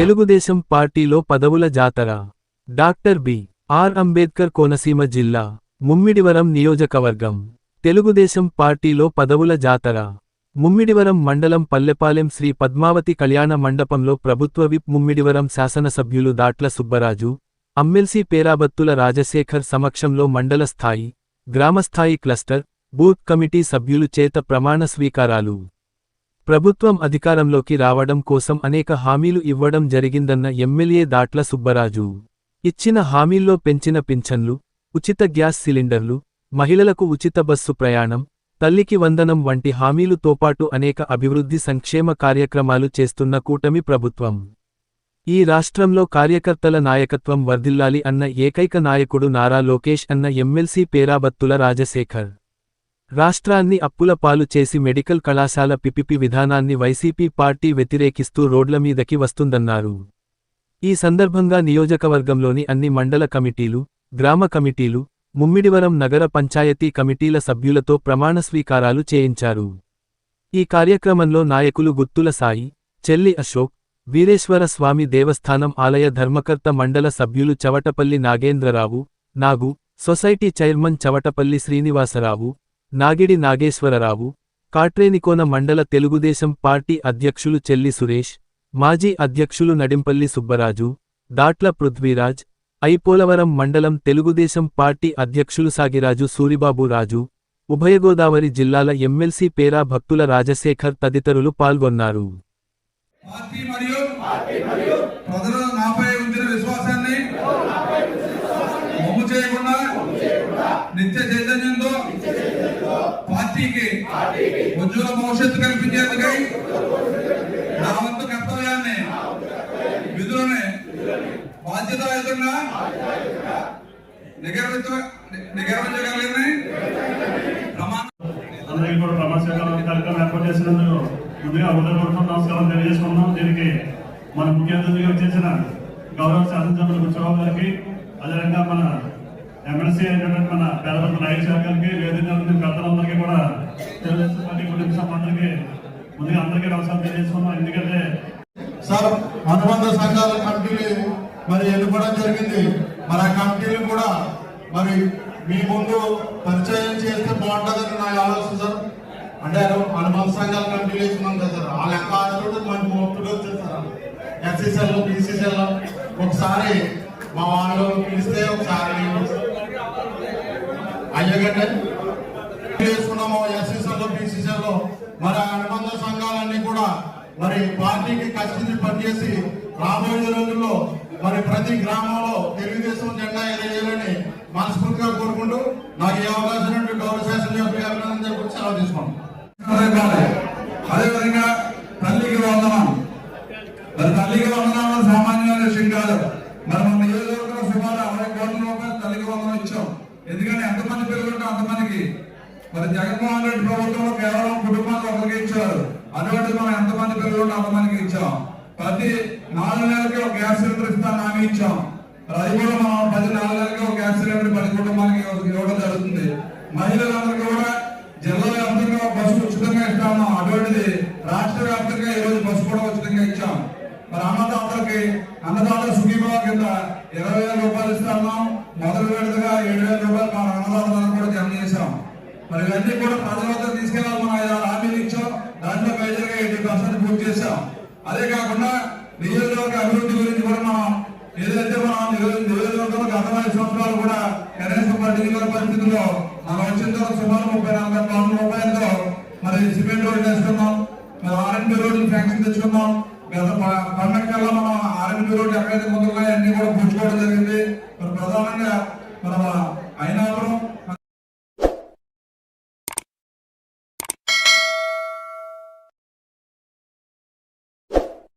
తెలుగుదేశం పార్టీలో పదవుల జాతర. Doctor B. R. Ambedkar Konaseema జిల్లా ముమ్మిడివరం నియోజకవర్గం. తెలుగుదేశం పార్టీలో పదవుల జాతర. ముమ్మిడివరం మండలం పల్లెపాలెం శ్రీ పద్మావతి కళ్యాణ మండపంలో ప్రభుత్వ విప్ ముమ్మిడివరం శాసనసభ్యులు దాట్ల సుబ్బరాజు అమ్మెల్సీ పేరాబత్తుల రాజశేఖర్ సమక్షంలో మండల స్థాయి గ్రామస్థాయి క్లస్టర్ బూత్ కమిటీ సభ్యులు చేత ప్రమాణ స్వీకారాలు. ప్రభుత్వం అధికారంలోకి రావడం కోసం అనేక హామీలు ఇవ్వడం జరిగిందన్న ఎమ్మెల్యే దాట్ల సుబ్బరాజు. ఇచ్చిన హామీల్లో పెంచిన పింఛన్లు ఉచిత గ్యాస్ సిలిండర్లు మహిళలకు ఉచిత బస్సు ప్రయాణం తల్లికి వందనం వంటి హామీలుతో పాటు అనేక అభివృద్ధి సంక్షేమ కార్యక్రమాలు చేస్తున్న కూటమి ప్రభుత్వం. ఈ రాష్ట్రంలో కార్యకర్తల నాయకత్వం వర్ధిల్లాలి అన్న ఏకైక నాయకుడు నారా లోకేష్ అన్న ఎమ్మెల్సీ పేరాబత్తుల రాజశేఖర్. రాష్ట్రాన్ని అప్పుల పాలు చేసి మెడికల్ కళాశాల పిపిపి విధానాన్ని వైసీపీ పార్టీ వ్యతిరేకిస్తూ రోడ్లమీదకి వస్తుందన్నారు. ఈ సందర్భంగా నియోజకవర్గంలోని అన్ని మండల కమిటీలు గ్రామ కమిటీలు ముమ్మిడివరం నగర పంచాయతీ కమిటీల సభ్యులతో ప్రమాణ స్వీకారాలు చేయించారు. ఈ కార్యక్రమంలో నాయకులు గుత్తుల సాయి చెల్లి అశోక్ వీరేశ్వర స్వామి దేవస్థానం ఆలయ ధర్మకర్త మండల సభ్యులు చవటపల్లి నాగేంద్రరావు నాగు సొసైటీ చైర్మన్ చవటపల్లి శ్రీనివాసరావు నాగిడి నాగేశ్వరరావు కాట్రేనికోన మండల తెలుగుదేశం పార్టీ అధ్యక్షులు చెల్లి సురేష్ మాజీ అధ్యక్షులు నడింపల్లి సుబ్బరాజు దాట్ల పృథ్వీరాజ్ ఐపోలవరం మండలం తెలుగుదేశం పార్టీ అధ్యక్షులు సాగిరాజు సూరిబాబు రాజు ఉభయగోదావరి జిల్లాల ఎమ్మెల్సీ పేరా భక్తుల రాజశేఖర్ తదితరులు పాల్గొన్నారు. పార్టీ పార్టీకి. ఉజ్వల భవిష్యత్తు కల్పించేందుకై నా వంతు కర్తవ్యాన్ని విధులని బాధ్యతాయుతంగా నిగర్విత నిగర్వించగలిగిన. అందరికీ కూడా ప్రమాణ కార్యక్రమం ఏర్పాటు చేసినందుకు ముందుగా హృదయపూర్వక నమస్కారం తెలియజేసుకున్నాం దీనికి మన ముఖ్య అతిథిగా వచ్చేసిన గౌరవ శాసనసభ్యులు బుచ్చబాబు గారికి అదేవిధంగా మన ఎమ్మెల్సీ అయినటువంటి మన పేదపట్ల నాయక శాఖకి వేదిక పెద్దలందరికీ కూడా తెలుగుదేశం పార్టీ కుటుంబ సభ్యులందరికీ ముందుగా అందరికీ నమస్కారం తెలియజేసుకున్నాం ఎందుకంటే సార్ అనుబంధ సంఘాల కమిటీలు మరి ఎన్నుకోవడం జరిగింది. మరి ఆ కమిటీలు కూడా మరి మీ ముందు పరిచయం చేస్తే బాగుంటుందని నా ఆలోచన సార్. అంటే అనుబంధ సంఘాల కమిటీలు వేసుకున్నాం కదా సార్. ఆ లెక్క ఆశలు మనకి మొత్తుగా వచ్చేస్తారు ఎస్సీసీఎల్ బీసీసీఎల్ ఒకసారి మా వాళ్ళు పిలిస్తే ఒకసారి అయ్యగంటే చేసుకున్నాము ఎస్ఎస్ఎల్ బీసీసీఎల్ మరి అనుబంధ సంఘాలన్నీ కూడా మరి పార్టీకి కష్టించి పనిచేసి రాబోయే రోజుల్లో మరి ప్రతి గ్రామంలో తెలుగుదేశం జెండా ఎదగేయాలని మనస్ఫూర్తిగా కోరుకుంటూ నాకు ఈ అవకాశం నుండి గౌరవ శాసనసభ్యులు అభినందన చెప్పి సెలవు ఇవ్వాలి. అదేవిధంగా తల్లికి వందనం మరి తల్లికి వందనం అనేది సామాన్యమైన విషయం కాదు మరి మన నియోజకవర్గంలో సుమారు అరవై కోట్ల రూపాయలు తల్లికి ఎందుకంటే ఎంతమంది పిల్లలు ఉంటే అంతమందికి. మరి జగన్మోహన్ రెడ్డి ప్రభుత్వంలో కేవలం కుటుంబానికి ఒకరికి ఇచ్చారు. అటువంటి మనం ఎంతమంది పిల్లలు ఉంటే అంతమందికి ఇచ్చాం. ప్రతి నాలుగు నెలలకి ఒక గ్యాస్ సిలిండర్ ఇస్తాను హామీ ఇచ్చాం. మరి అది కూడా మనం ప్రతి నాలుగు నెలలకి ఒక గ్యాస్ సిలిండర్ ప్రతి కుటుంబానికి ఇవ్వడం జరుగుతుంది. మహిళలందరికీ కూడా జిల్లా వ్యాప్తంగా బస్సు ఉచితంగా ఇస్తాము అటువంటిది రాష్ట్ర వ్యాప్తంగా ఈ రోజు బస్సు కూడా ఉచితంగా ఇచ్చాం మరి వాళ్ళకి అన్నదాత సుఖీభావ కింద ఇరవై వేల రూపాయలు ఇస్తాము మొదటి విడతగా ఏడు వేల రూపాయలు మన అన్నదాతలను కూడా జమ చేశాం. మరి ఇవన్నీ కూడా ప్రజల వద్ద తీసుకెళ్ళాలి మనం ఐదు హామీలు ఇచ్చాం దాంట్లో మేజర్గా ఎయిటీ పర్సెంట్ పూర్తి చేశాం. అదే కాకుండా నియోజకవర్గ అభివృద్ధి గురించి కూడా మనం ఏదైతే మనం నియోజకవర్గంలో గత ఐదు సంవత్సరాలు కూడా కనీసం పట్టించుకున్న పరిస్థితుల్లో మనం వచ్చిన తర్వాత సుమారు ముప్పై నాలుగు కోట్ల రూపాయలతో మరి సిమెంట్ రోడ్లు వేస్తున్నాం మరి ఆర్ఎన్బి రోడ్లు ఫ్యాక్షన్ తెచ్చుకున్నాం. గత పండగ కల్లా మనం ఆర్ఎన్బి రోడ్లు ఎక్కడైతే ముందున్నాయో అన్ని కూడా పూడ్చుకోవడం జరిగింది. మరి ప్రధానంగా మన